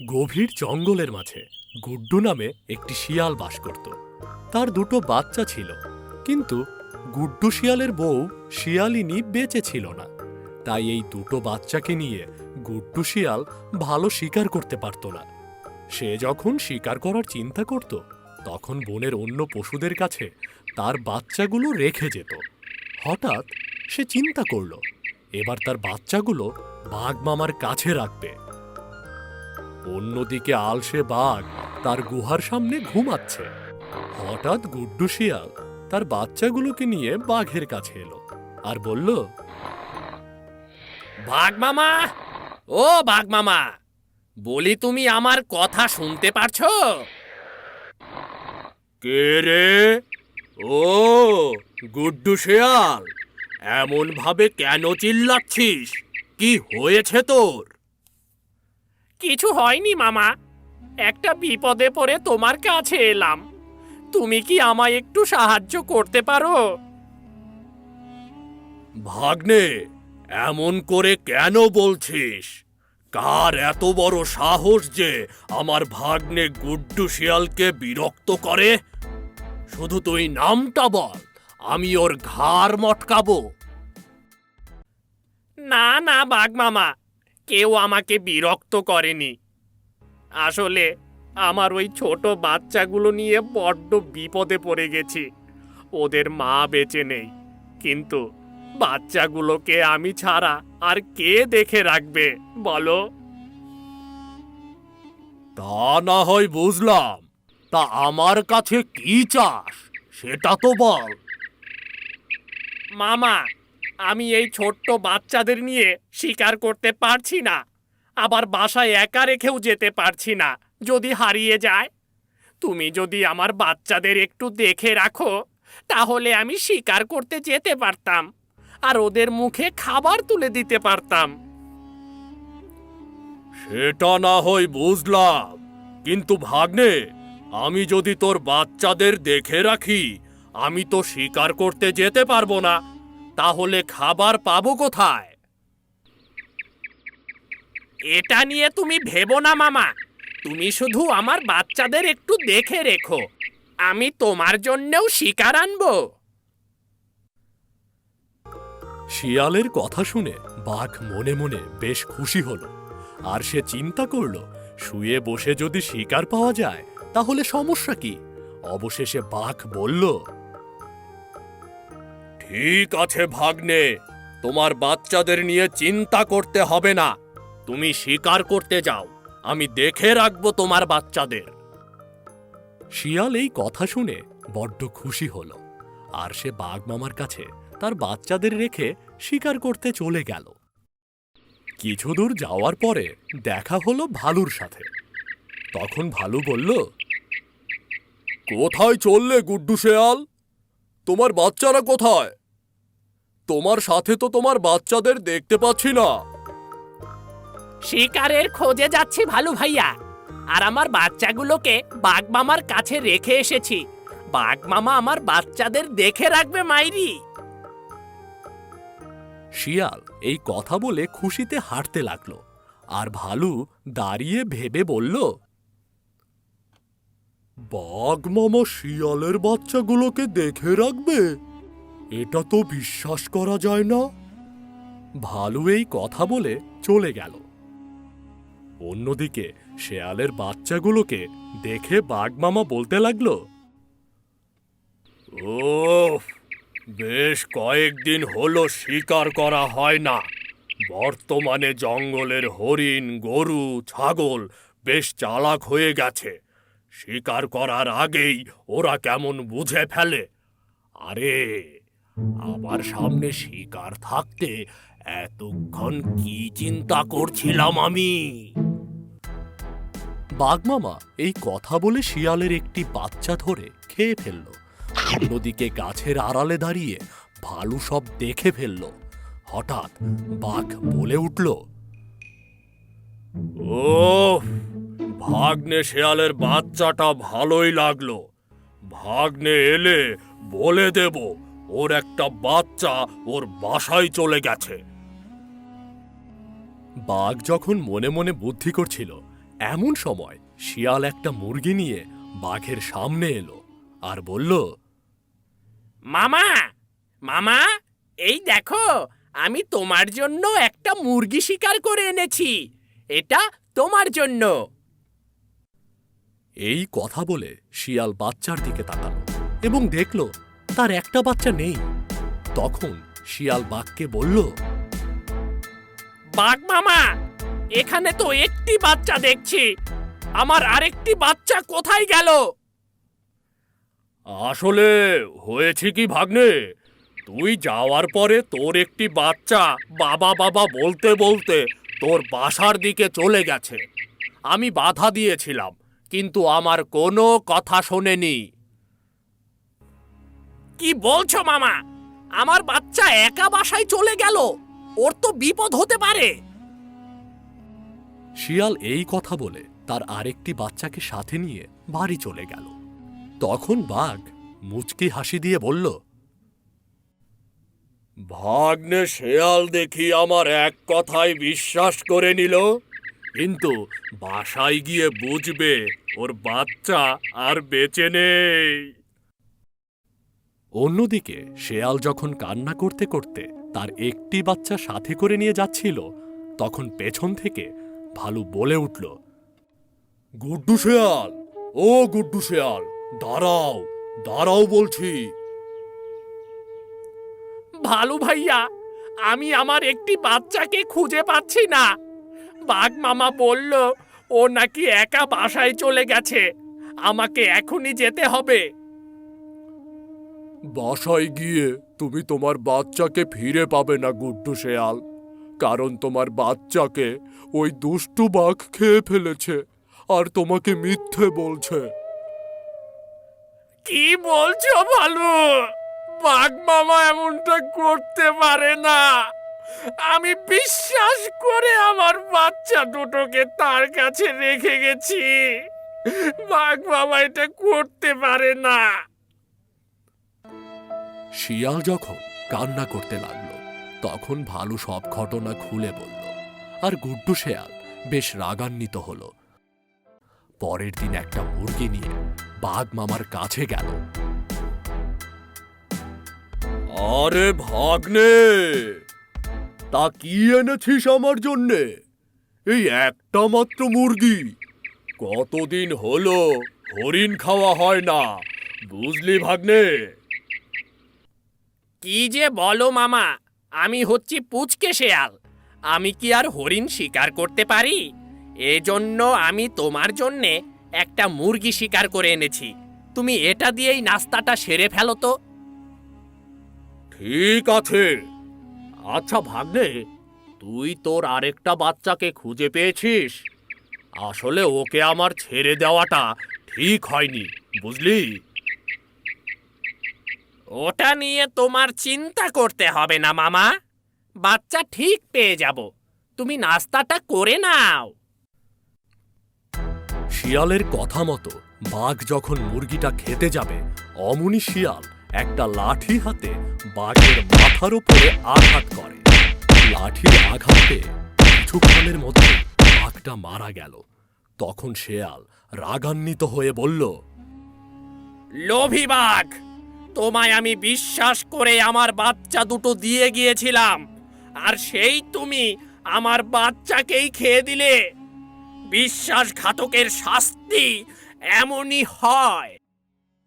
গভীর জঙ্গলের মাঝে গুড্ডু নামে একটি শিয়াল বাস করত। তার দুটো বাচ্চা ছিল, কিন্তু গুড্ডু শিয়ালের বউ শিয়ালিনী বেঁচে ছিল না। তাই এই দুটো বাচ্চাকে নিয়ে গুড্ডু শিয়াল ভালো শিকার করতে পারত না। সে যখন শিকার করার চিন্তা করত, তখন বনের অন্য পশুদের কাছে তার বাচ্চাগুলো রেখে যেত। হঠাৎ সে চিন্তা করল, এবার তার বাচ্চাগুলো বাঘ মামার কাছে রাখবে। অন্যদিকে আলসে বাঘ তার গুহার সামনে ঘুমাচ্ছে। হঠাৎ গুড্ডু শিয়াল তার বাচ্চাগুলোকে নিয়ে বাঘের কাছে এলো আর বলল বাঘ মামা ও বাঘ মামা বলি তুমি আমার কথা শুনতে পারছ? কে রে? ও গুড্ডু শিয়াল এমন ভাবে কেন চিল্লাচ্ছিস? কি হয়েছে তোর? কিছু হয়নি মামা। একটা বিপদে পড়ে তোমার কাছে এলাম। তুমি কি আমায় একটু সাহায্য করতে পারো? ভাগ্নে এমন করে কেন বলছিস? কার এত বড় সাহস যে আমার ভাগ্নে গুড্ডু শিয়ালকে বিরক্ত করে? শুধু তুই নামটা বল আমি ওর ঘাড় মটকাবো। না না বাঘ মামা কেউ আমাকে বিরক্ত করেনি। আসলে আমার ওই ছোট বাচ্চাগুলো নিয়ে বড্ড বিপদে পড়ে গেছি। ওদের মা বেঁচে নেই। কিন্তু বাচ্চাগুলোকে আমি ছাড়া আর কে দেখে রাখবে বলো? তা না হয় বুঝলাম। তা আমার কাছে কি চাস সেটা তো বল। মামা আমি এই ছোট্ট বাচ্চাদের নিয়ে শিকার করতে পারছি না। আবার বাসায় একা রেখেও যেতে পারছি না, যদি হারিয়ে যায়। তুমি যদি আমার বাচ্চাদের একটু দেখে রাখো, তাহলে আমি শিকার করতে যেতে পারতাম, আর ওদের মুখে খাবার তুলে দিতে পারতাম। সেটা না হয় বুঝলাম। কিন্তু ভাগ্নে, আমি যদি তোর বাচ্চাদের দেখে রাখি, আমি তো শিকার করতে যেতে পারব না। তাহলে খাবার পাবো কোথায়? এটা নিয়ে তুমি ভেবো না, মামা। তুমি শুধু আমার বাচ্চাদের একটু দেখে রেখো। আমি তোমার জন্যেও শিকার আনব। শিয়ালের কথা শুনে বাঘ মনে মনে বেশ খুশি হল। আর সে চিন্তা করল, শুয়ে বসে যদি শিকার পাওয়া যায়, তাহলে সমস্যা কি? অবশেষে বাঘ বলল ঠিক আছে, ভাগ্নে। তোমার বাচ্চাদের নিয়ে চিন্তা করতে হবে না। তুমি শিকার করতে যাও। আমি দেখে রাখব তোমার বাচ্চাদের। শিয়াল এই কথা শুনে বড্ড খুশি হল, আর সে বাঘ মামার কাছে তার বাচ্চাদের রেখে শিকার করতে চলে গেল। কিছু দূর যাওয়ার পরে দেখা হলো ভালুর সাথে। তখন ভালু বলল, কোথায় চললে, গুড্ডু শেয়াল? তোমার বাচ্চারা কোথায়? তোমার সাথে তো তোমার বাচ্চাদের দেখতে পাচ্ছি না। শিকারের খোঁজে যাচ্ছি ভালু ভাইয়া। আর আমার বাচ্চাগুলোকে বাঘ মামার কাছে রেখে এসেছি। বাঘ মামা আমার বাচ্চাদের দেখে রাখবে মাইরি। শিয়াল এই কথা বলে খুশিতে হাঁটতে লাগল। আর ভালু দাঁড়িয়ে ভেবে বলল বাঘ মামা শিয়ালের বাচ্চাগুলোকে দেখে রাখবে? এটা তো বিশ্বাস করা যায় না। ভালু এই কথা বলে চলে গেল। অন্যদিকে শেয়ালের বাচ্চাগুলোকে দেখে বাঘ মামা বলতে লাগল ওফ বেশ কয়েকদিন হলো শিকার করা হয় না। বর্তমানে জঙ্গলের হরিণ, গরু, ছাগল বেশ চালাক হয়ে গেছে। শিকার করার আগেই ওরা কেমন বুঝে ফেলে। আরে আমার সামনে শিকার থাকতে এতক্ষণ কি চিন্তা করছিলাম আমি? বাঘমামা এই কথা বলে শিয়ালের একটি বাচ্চা ধরে খেয়ে ফেলল। অন্যদিকে গাছের আড়ালে দাঁড়িয়ে ভালু সব দেখে ফেলল। হঠাৎ বাঘ বলে উঠল ও ভাগ্নে শেয়ালের বাচ্চাটা ভালোই লাগল। ভাগ্নে এলে বলে দেব ওর একটা বাচ্চা ওর বাসায় চলে গেছে। বাঘ যখন মনে মনে বুদ্ধি করছিল এমন সময় শিয়াল একটা মুরগি নিয়ে বাঘের সামনে এলো আর বলল মামা মামা এই দেখো আমি তোমার জন্য একটা মুরগি শিকার করে এনেছি। এটা তোমার জন্য। এই কথা বলে শিয়াল বাচ্চার দিকে তাকালো এবং দেখল তার একটা বাচ্চা নেই। তখন শিয়াল বাঘকে বলল বাঘ মামা এখানে তো একটি বাচ্চা দেখছি। আমার আরেকটি বাচ্চা কোথায় গেল? আসলে হয়েছে কি ভাগ্নে? তুই যাওয়ার পরে তোর একটি বাচ্চা বাবা বাবা বলতে বলতে তোর বাসার দিকে চলে গেছে। আমি বাধা দিয়েছিলাম কিন্তু আমার কোনো কথা শোনেনি। কি বলছো মামা? আমার বাচ্চা একা বাসায় চলে গেল। ওর তো বিপদ হতে পারে। শিয়াল এই কথা বলে তার আরেকটি বাচ্চাকে সাথে নিয়ে বাড়ি চলে গেল। তখন বাঘ মুচকি হাসি দিয়ে বলল ভাগ্নে শেয়াল দেখি আমার এক কথায় বিশ্বাস করে নিল। কিন্তু বাসায় গিয়ে বুঝবে ওর বাচ্চা আর বেঁচে নেই। অন্যদিকে, শেয়াল যখন কান্না করতে করতে তার একটি বাচ্চা সাথে করে নিয়ে যাচ্ছিল, তখন পেছন থেকে ভালু বলে উঠল, গুড্ডু শেয়াল! ও গুড্ডু শেয়াল, দাঁড়াও দাঁড়াও বলছি। ভালু ভাইয়া, আমি আমার একটি বাচ্চাকে খুঁজে পাচ্ছি না। বাঘ মামা বলল, ও নাকি একা বাসায় চলে গেছে। আমাকে এখনই যেতে হবে। বাসায় গিয়ে তুমি তোমার বাচ্চাকে ফিরে পাবে না, গুড্ডু শেয়াল। কারণ তোমার বাচ্চাকে ওই দুষ্টু বাঘ খেয়ে ফেলেছে আর তোমাকে মিথ্যে বলছে। কি বলছো ভালো? বাঘ মামা এমনটা করতে পারে না। আমি বিশ্বাস করে আমার বাচ্চা দুটোকে তার কাছে রেখে গেছি। বাঘ মামা এটা করতে পারে না। শিয়াল যখন কান্না করতে লাগল, তখন ভালু সব ঘটনা খুলে বলল, আর গুড্ডু শেয়াল বেশ রাগান্বিত হলো। পরের দিন একটা মুরগি নিয়ে বাঘ মামার কাছে গেল। আরে ভাগ্নে, তা কি এনেছিস আমার জন্যে? এই একটা মাত্র মুরগি। কতদিন হলো হরিণ খাওয়া হয় না, বুঝলি ভাগ্নে? কি যে বলো মামা, আমি হচ্ছি পুচকে শেয়াল। আমি কি আর হরিণ শিকার করতে পারি? এজন্য আমি তোমার জন্যে একটা মুরগি শিকার করে এনেছি। তুমি এটা দিয়েই নাস্তাটা সেরে ফেলো তো। ঠিক আছে। আচ্ছা ভাগ্নে, তুই তোর আরেকটা বাচ্চাকে খুঁজে পেয়েছিস? আসলে ওকে আমার ছেড়ে দেওয়াটা ঠিক হয়নি, বুঝলি? ওটা নিয়ে তোমার চিন্তা করতে হবে না মামা। বাচ্চা ঠিক পেয়ে যাব। তুমি নাস্তাটা করে নাও। শিয়ালের কথা মতো বাঘ যখন মুরগিটা খেতে যাবে অমনি শিয়াল একটা লাঠি হাতে বাঘের মাথার উপরে আঘাত করে। লাঠির আঘাতে কিছুক্ষণের মধ্যে বাঘটা মারা গেল। তখন শেয়াল রাগান্বিত হয়ে বলল লোভী বাঘ! তোমায় আমি বিশ্বাস করে আমার বাচ্চা দুটো দিয়ে গিয়েছিলাম। আর সেই তুমি আমার বাচ্চাকেই খেয়ে দিলে। বিশ্বাসঘাতকের শাস্তি এমনই হয়।